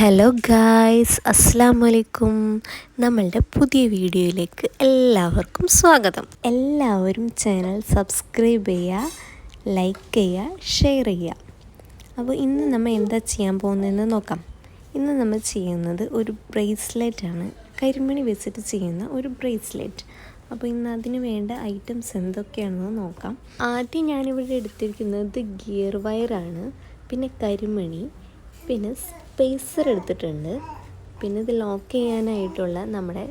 Hello guys അസ്സാം വലൈക്കും നമ്മളുടെ പുതിയ വീഡിയോയിലേക്ക് എല്ലാവർക്കും സ്വാഗതം. എല്ലാവരും ചാനൽ സബ്സ്ക്രൈബ് ചെയ്യുക ലൈക്ക് ചെയ്യുക ഷെയർ ചെയ്യുക. അപ്പോൾ ഇന്ന് നമ്മൾ എന്താ ചെയ്യാൻ പോകുന്നതെന്ന് നോക്കാം. ഇന്ന് നമ്മൾ ചെയ്യുന്നത് ഒരു ബ്രേസ്ലെറ്റ് ആണ്. കരിമണി വെച്ചിട്ട് ചെയ്യുന്ന ഒരു ബ്രേസ്ലെറ്റ് അപ്പോൾ ഇന്ന് അതിന് വേണ്ട ഐറ്റംസ് എന്തൊക്കെയാണെന്ന് നോക്കാം. ആദ്യം ഞാനിവിടെ എടുത്തിരിക്കുന്നത് ഗിയർ വയറാണ് പിന്നെ കരിമണി പിന്നെ സ്പേസർ എടുത്തിട്ടുണ്ട്. പിന്നെ ഇത് ലോക്ക് ചെയ്യാനായിട്ടുള്ള നമ്മുടെ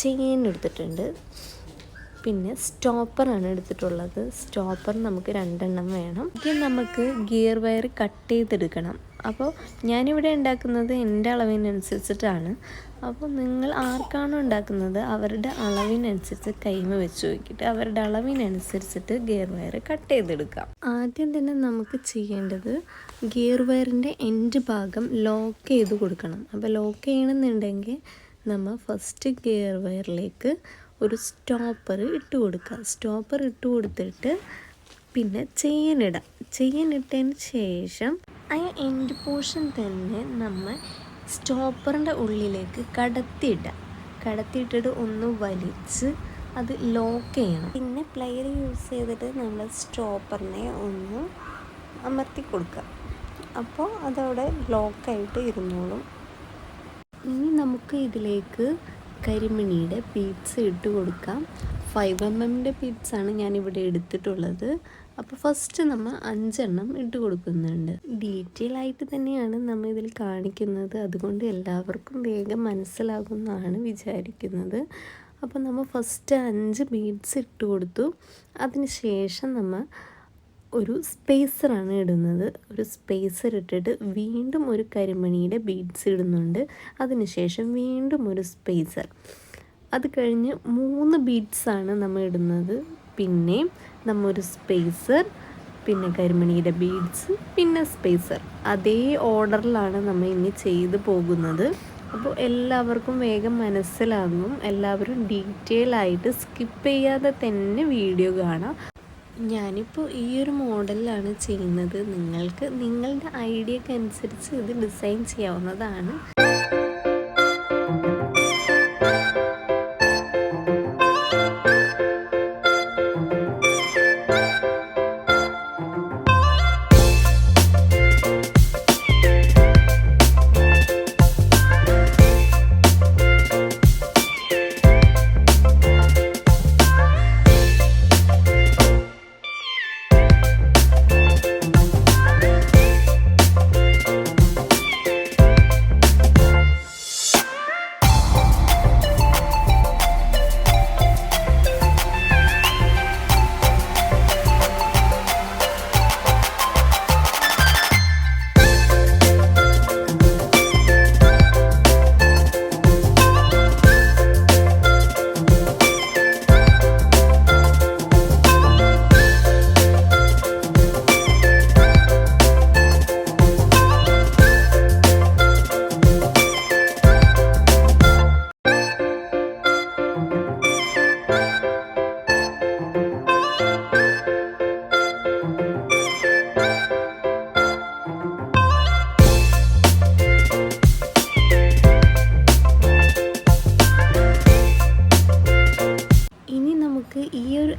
ചെയിൻ എടുത്തിട്ടുണ്ട്. പിന്നെ സ്റ്റോപ്പറാണ് എടുത്തിട്ടുള്ളത്. സ്റ്റോപ്പർ നമുക്ക് രണ്ടെണ്ണം വേണം. ഇത് നമുക്ക് ഗിയർ വയർ കട്ട് ചെയ്തെടുക്കണം. അപ്പോൾ ഞാനിവിടെ ഉണ്ടാക്കുന്നത് എന്റെ അളവിനനുസരിച്ചിട്ടാണ്. അപ്പോൾ നിങ്ങൾ ആർക്കാണോ ഉണ്ടാക്കുന്നത് അവരുടെ അളവിനനുസരിച്ച് കൈമ വെച്ച് നോക്കിയിട്ട് അവരുടെ അളവിനനുസരിച്ചിട്ട് ഗിയർ വയർ കട്ട് ചെയ്തെടുക്കാം. ആദ്യം തന്നെ നമുക്ക് ചെയ്യേണ്ടത് ഗിയർ വയറിന്റെ എൻഡ് ഭാഗം ലോക്ക് ചെയ്ത് കൊടുക്കണം. അപ്പോൾ ലോക്ക് ചെയ്യണമെന്നുണ്ടെങ്കിൽ നമ്മൾ ഫസ്റ്റ് ഗിയർ വയറിലേക്ക് ഒരു സ്റ്റോപ്പർ ഇട്ട് കൊടുക്കുക. സ്റ്റോപ്പർ ഇട്ട് കൊടുത്തിട്ട് പിന്നെ ചെയിൻ ഇടാം. ചെയിൻ ശേഷം ആ എൻഡ് പോർഷൻ തന്നെ നമ്മൾ സ്റ്റോപ്പറിന്റെ ഉള്ളിലേക്ക് കടത്തിയിടുക. കടത്തിയിട്ടിട്ട് ഒന്ന് വലിച്ച് അത് ലോക്ക് ചെയ്യണം. പിന്നെ പ്ലെയർ യൂസ് ചെയ്തിട്ട് നമ്മൾ സ്റ്റോപ്പറിനെ ഒന്ന് അമർത്തി കൊടുക്കുക. അപ്പോൾ അതവിടെ ലോക്കായിട്ട് ഇരുന്നോളും. ഇനി നമുക്ക് ഇതിലേക്ക് കരിമിണിയുടെ പീസ് ഇട്ട് കൊടുക്കാം. ഫൈവ് എം എമ്മിന്റെ ബീഡ്സാണ് ഞാനിവിടെ എടുത്തിട്ടുള്ളത്. അപ്പോൾ ഫസ്റ്റ് നമ്മൾ അഞ്ചെണ്ണം ഇട്ട് കൊടുക്കുന്നുണ്ട്. ഡീറ്റെയിൽ ആയിട്ട് തന്നെയാണ് നമ്മൾ ഇതിൽ കാണിക്കുന്നത്. അതുകൊണ്ട് എല്ലാവർക്കും വേഗം മനസ്സിലാകുമെന്നാണ് വിചാരിക്കുന്നത്. അപ്പോൾ നമ്മൾ ഫസ്റ്റ് അഞ്ച് ബീഡ്സ് ഇട്ട് കൊടുത്തു. അതിന് ശേഷം നമ്മൾ ഒരു സ്പേസറാണ് ഇടുന്നത്. ഒരു സ്പേസർ ഇട്ടിട്ട് വീണ്ടും ഒരു കരിമണിയുടെ ബീഡ്സ് ഇടുന്നുണ്ട്. അതിനുശേഷം വീണ്ടും ഒരു സ്പേസർ. അത് കഴിഞ്ഞ് മൂന്ന് ബീഡ്സാണ് നമ്മൾ ഇടുന്നത്. പിന്നെ നമ്മൊരു സ്പേസർ പിന്നെ കരിമണിയുടെ ബീഡ്സ് പിന്നെ സ്പേസർ അതേ ഓർഡറിലാണ് നമ്മൾ ഇനി ചെയ്തു പോകുന്നത്. അപ്പോൾ എല്ലാവർക്കും വേഗം മനസ്സിലാകും. എല്ലാവരും ഡീറ്റെയിൽ ആയിട്ട് സ്കിപ്പ് ചെയ്യാതെ തന്നെ വീഡിയോ കാണാം. ഞാനിപ്പോൾ ഈ ഒരു മോഡലിലാണ് ചെയ്യുന്നത്. നിങ്ങൾക്ക് നിങ്ങളുടെ ഐഡിയക്കനുസരിച്ച് ഇത് ഡിസൈൻ ചെയ്യാവുന്നതാണ്.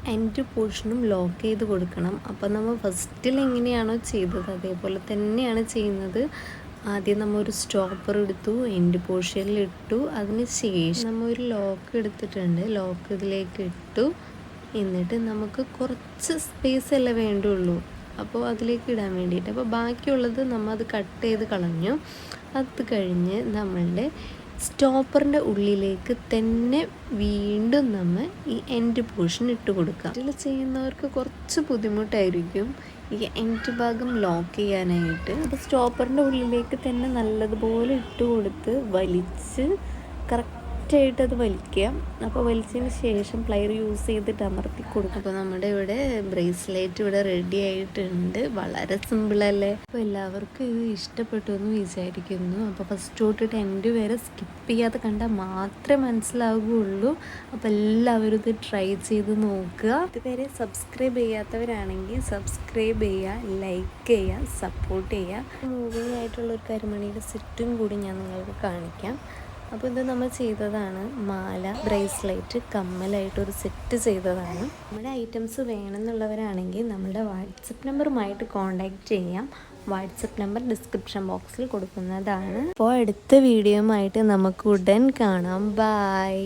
എൻഡ് പോർഷനും ലോക്ക് ചെയ്ത് കൊടുക്കണം. അപ്പോൾ നമ്മൾ ഫസ്റ്റിൽ എങ്ങനെയാണോ ചെയ്തത്? അതേപോലെ തന്നെയാണ് ചെയ്യുന്നത്. ആദ്യം നമ്മൾ ഒരു സ്റ്റോപ്പർ എടുത്തു എൻഡ് പോർഷനിൽ ഇട്ടു. അതിന് ശേഷം നമ്മൾ ഒരു ലോക്ക് എടുത്തിട്ടുണ്ട്. ലോക്ക് ഇതിലേക്ക് ഇട്ടു. എന്നിട്ട് നമുക്ക് കുറച്ച് സ്പേസ് അല്ലേ വേണ്ടുള്ളൂ. അപ്പോൾ അതിലേക്ക് ഇടാൻ വേണ്ടിയിട്ട്. അപ്പോൾ ബാക്കിയുള്ളത് നമ്മൾ അത് കട്ട് ചെയ്ത് കളഞ്ഞു. അത് കഴിഞ്ഞ് നമ്മളുടെ സ്റ്റോപ്പറിന്റെ ഉള്ളിലേക്ക് തന്നെ വീണ്ടും നമ്മൾ ഈ എൻഡ് പോർഷൻ ഇട്ട് കൊടുക്കുക. ഇതിൽ ചെയ്യുന്നവർക്ക് കുറച്ച് ബുദ്ധിമുട്ടായിരിക്കും ഈ എൻഡ് ഭാഗം ലോക്ക് ചെയ്യാനായിട്ട്. അപ്പോൾ സ്റ്റോപ്പറിന്റെ ഉള്ളിലേക്ക് തന്നെ നല്ലതുപോലെ ഇട്ട് കൊടുത്ത് വലിച്ച് കറക്റ്റ് ടൈറ്റായിട്ട് അത് വലിക്കുക അപ്പോൾ വലിച്ചതിന് ശേഷം പ്ലെയർ യൂസ് ചെയ്തിട്ട് അമർത്തി കൊടുക്കും. അപ്പോൾ നമ്മുടെ ഇവിടെ ബ്രേസ്ലെറ്റ് ഇവിടെ റെഡി ആയിട്ടുണ്ട്. വളരെ സിമ്പിളല്ലേ അപ്പോൾ എല്ലാവർക്കും ഇത് ഇഷ്ടപ്പെട്ടു എന്ന് വിചാരിക്കുന്നു. അപ്പോൾ ഫസ്റ്റ് തൊട്ടിട്ട് എന്റെ വരെ സ്കിപ്പ് ചെയ്യാതെ കണ്ടാൽ മാത്രമേ മനസ്സിലാവുകയുള്ളൂ. അപ്പോൾ എല്ലാവരും ഇത് ട്രൈ ചെയ്ത് നോക്കുക. ഇതുവരെ സബ്സ്ക്രൈബ് ചെയ്യാത്തവരാണെങ്കിൽ സബ്സ്ക്രൈബ് ചെയ്യുക ലൈക്ക് ചെയ്യുക സപ്പോർട്ട് ചെയ്യുക. മൂവിങ് ആയിട്ടുള്ള ഒരു കരിമണിയുടെ സെറ്റും കൂടി ഞാൻ നിങ്ങൾക്ക് കാണിക്കാം. അപ്പോൾ ഇത് നമ്മൾ ചെയ്തതാണ് മാല ബ്രേസ്ലെറ്റ് കമ്മലായിട്ടൊരു സെറ്റ് ചെയ്തതാണ്. നമ്മുടെ ഐറ്റംസ് വേണമെന്നുള്ളവരാണെങ്കിൽ നമ്മുടെ വാട്സപ്പ് നമ്പറുമായിട്ട് കോൺടാക്റ്റ് ചെയ്യാം. വാട്സപ്പ് നമ്പർ ഡിസ്ക്രിപ്ഷൻ ബോക്സിൽ കൊടുക്കുന്നതാണ്. അപ്പോൾ അടുത്ത വീഡിയോയുമായിട്ട് നമുക്ക് ഉടൻ കാണാം. ബായ്